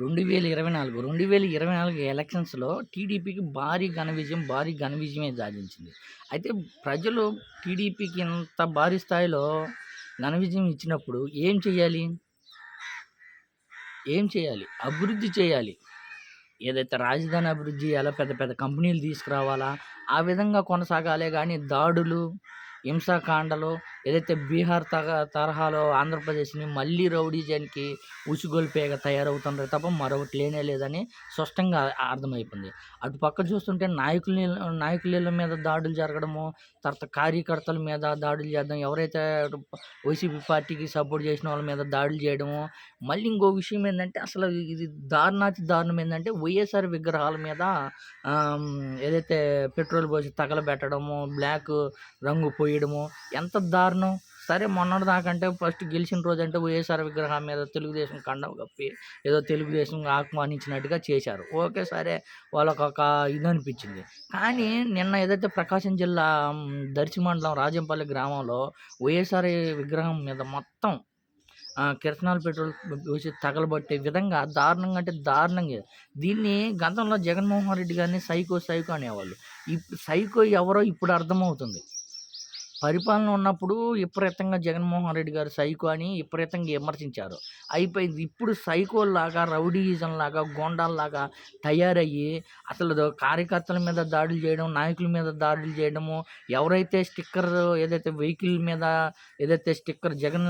రెండు వేల ఇరవై నాలుగు రెండు వేల ఇరవై నాలుగు ఎలక్షన్స్లో టీడీపీకి భారీ ఘన విజయం భారీ ఘన విజయమే సాధించింది. అయితే ప్రజలు టీడీపీకి ఇంత భారీ స్థాయిలో ఘన విజయం ఇచ్చినప్పుడు ఏం చేయాలి ఏం చేయాలి అభివృద్ధి చేయాలి ఏదైతే రాజధాని అభివృద్ధి చేయాలో పెద్ద పెద్ద కంపెనీలు తీసుకురావాలా? ఆ విధంగా కొనసాగాలే కానీ దాడులు హింసాకాండలు ఏదైతే బీహార్ తగ తరహాలో ఆంధ్రప్రదేశ్ని మళ్ళీ రౌడీజానికి ఉసిగొల్పేగా తయారవుతుందో తప్ప మరొకటి లేనే లేదని స్పష్టంగా అర్థమైపోయింది. అటు పక్క చూస్తుంటే నాయకుల నాయకుల మీద దాడులు జరగడము తర్వాత కార్యకర్తల మీద దాడులు చేద్దాం ఎవరైతే వైసీపీ పార్టీకి సపోర్ట్ చేసిన వాళ్ళ మీద దాడులు చేయడము మళ్ళీ ఇంకో విషయం ఏంటంటే అసలు ఇది దారుణాతి దారుణం ఏంటంటే వైఎస్ఆర్ విగ్రహాల మీద ఏదైతే పెట్రోల్ పోసి తగలబెట్టడము బ్లాక్ రంగు పోయడము ఎంత దారుణం సరే మొన్నటి దాకంటే ఫస్ట్ గెలిచిన రోజు అంటే వైఎస్ఆర్ విగ్రహం మీద తెలుగుదేశం కండం కప్పి ఏదో తెలుగుదేశం ఆహ్వానించినట్టుగా చేశారు. ఓకే సరే వాళ్ళకు ఒక ఇది అనిపించింది కానీ నిన్న ఏదైతే ప్రకాశం జిల్లా దర్శి మండలం రాజంపల్లి గ్రామంలో వైఎస్ఆర్ విగ్రహం మీద మొత్తం కిరసనాలు పెట్రోల్ పోసి తగలబట్టే విధంగా దారుణంగా అంటే దారుణంగా దీన్ని గతంలో జగన్మోహన్ రెడ్డి గారిని సైకో సైకో అనేవాళ్ళు. ఇప్పుడు సైకో ఎవరో ఇప్పుడు అర్థమవుతుంది. పరిపాలన ఉన్నప్పుడు విపరీతంగా జగన్మోహన్ రెడ్డి గారు సైకో అని విపరీతంగా విమర్శించారు. అయిపోయింది. ఇప్పుడు సైకోల్లాగా రౌడీయిజం లాగా గోండాల్లాగా తయారయ్యి అసలు కార్యకర్తల మీద దాడులు చేయడం నాయకుల మీద దాడులు చేయడము ఎవరైతే స్టిక్కర్ ఏదైతే వెహికల్ మీద ఏదైతే స్టిక్కర్ జగన్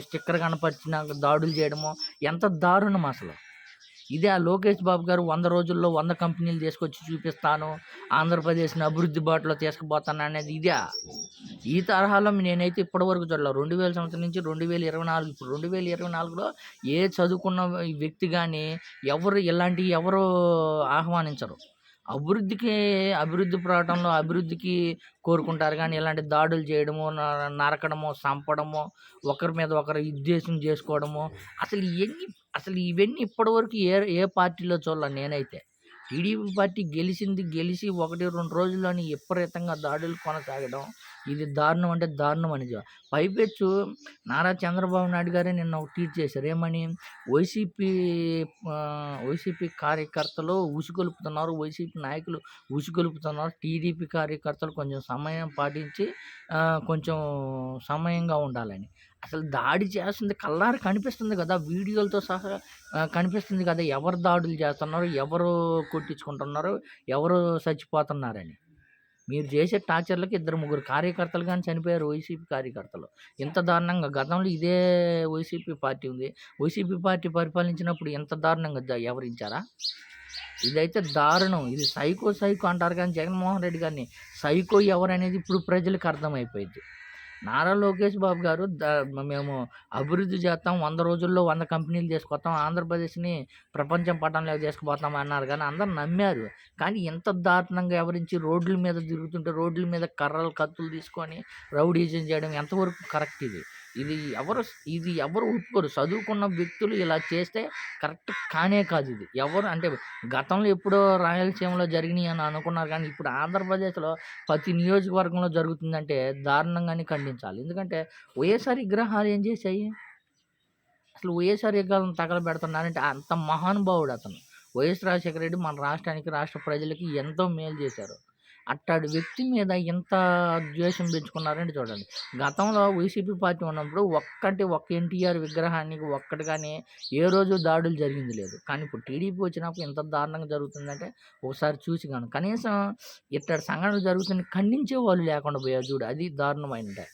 స్టిక్కర్ కనపరిచిన దాడులు చేయడము ఎంత దారుణం అసలు. ఇదే ఆ లోకేష్ బాబు గారు వంద రోజుల్లో వంద కంపెనీలు తీసుకొచ్చి చూపిస్తాను ఆంధ్రప్రదేశ్ని అభివృద్ధి బాటలో తీసుకుపోతాను అనేది ఇదే. ఈ తరహాలో నేనైతే ఇప్పటివరకు చూడలేదు. రెండు వేల సంవత్సరం నుంచి రెండు వేల ఇరవై నాలుగు ఇప్పుడు రెండు వేల ఇరవై నాలుగులో ఏ చదువుకున్న వ్యక్తి కానీ ఎవరు ఇలాంటి ఎవరు ఆహ్వానించరు. అభివృద్ధికి అభివృద్ధి పోరాటంలో అభివృద్ధికి కోరుకుంటారు కానీ ఇలాంటి దాడులు చేయడము నరకడము చంపడము ఒకరి మీద ఒకరు ఉద్దేశం చేసుకోవడము అసలు ఇవన్నీ అసలు ఇవన్నీ ఇప్పటివరకు ఏ ఏ పార్టీలో చూడాలి నేనైతే. టీడీపీ పార్టీ గెలిచింది గెలిచి ఒకటి రెండు రోజుల్లోని విపరీతంగా దాడులు కొనసాగడం. ఇది దారుణం అంటే దారుణం అని పైపెచ్చు నారా చంద్రబాబు నాయుడు గారే నిన్న ఒక ట్వీట్ చేశారు. ఏమని? వైసీపీ వైసీపీ కార్యకర్తలు ఉసుగొలుపుతున్నారు వైసీపీ నాయకులు ఉసుగొలుపుతున్నారు. టీడీపీ కార్యకర్తలు కొంచెం సమయం పాటించి కొంచెం సమయంగా ఉండాలని. అసలు దాడి చేస్తుంది కల్లారు కనిపిస్తుంది కదా వీడియోలతో సహా కనిపిస్తుంది కదా ఎవరు దాడులు చేస్తున్నారు ఎవరు కొట్టించుకుంటున్నారు ఎవరు చచ్చిపోతున్నారని. మీరు చేసే టార్చర్లకు ఇద్దరు ముగ్గురు కార్యకర్తలు కానీ చనిపోయారు వైసీపీ కార్యకర్తలు. ఇంత దారుణంగా గతంలో ఇదే వైసీపీ పార్టీ ఉంది. వైసీపీ పార్టీ పరిపాలించినప్పుడు ఎంత దారుణంగా ఎవరించారా ఇదైతే దారుణం. ఇది సైకో సైకో అంటారు కానీ జగన్మోహన్ రెడ్డి గారిని. సైకో ఎవరనేది ఇప్పుడు ప్రజలకు అర్థమైపోయింది. నారా లోకేష్ బాబు గారు మేము అభివృద్ధి చేస్తాం వంద రోజుల్లో వంద కంపెనీలు తీసుకొస్తాం ఆంధ్రప్రదేశ్ని ప్రపంచం పట్టణంలోకి తీసుకుపోతాం అన్నారు కానీ అందరు నమ్మారు. కానీ ఇంత దారుణంగా ఎవరించి రోడ్ల మీద తిరుగుతుంటే రోడ్ల మీద కర్రలు కత్తులు తీసుకొని రౌడీజం చేయడం ఎంతవరకు కరెక్ట్ ఇది? ఇది ఎవరు ఇది ఎవరు ఒప్పుకోరు. చదువుకున్న వ్యక్తులు ఇలా చేస్తే కరెక్ట్ కానే కాదు ఇది. ఎవరు అంటే గతంలో ఎప్పుడో రాయలసీమలో జరిగినాయి అని అనుకున్నారు కానీ ఇప్పుడు ఆంధ్రప్రదేశ్లో ప్రతి నియోజకవర్గంలో జరుగుతుందంటే దారుణంగానే ఖండించాలి. ఎందుకంటే వైఎస్ఆర్ విగ్రహాలు ఏం చేశాయి? అసలు వైఎస్ఆర్ విగ్రహాలను తగలబెడుతున్నారంటే అంత మహానుభావుడు అతను. వైఎస్ రాజశేఖర రెడ్డి మన రాష్ట్రానికి రాష్ట్ర ప్రజలకి ఎంతో మేలు చేశారు. అట్టాడి వ్యక్తి మీద ఎంత ద్వేషం పెంచుకున్నారంటే చూడండి. గతంలో వైసీపీ పార్టీ ఉన్నప్పుడు ఒక్కటి ఒక్క ఎన్టీఆర్ విగ్రహానికి ఒక్కటి కానీ ఏ రోజు దాడులు జరిగింది లేదు. కానీ ఇప్పుడు టీడీపీ వచ్చినప్పుడు ఎంత దారుణంగా జరుగుతుందంటే ఒకసారి చూసి కాను. కనీసం ఇట్టడి సంఘటనలు జరుగుతుంది ఖండించే వాళ్ళు లేకుండా పోయారు చూడు. అది దారుణమైనదే.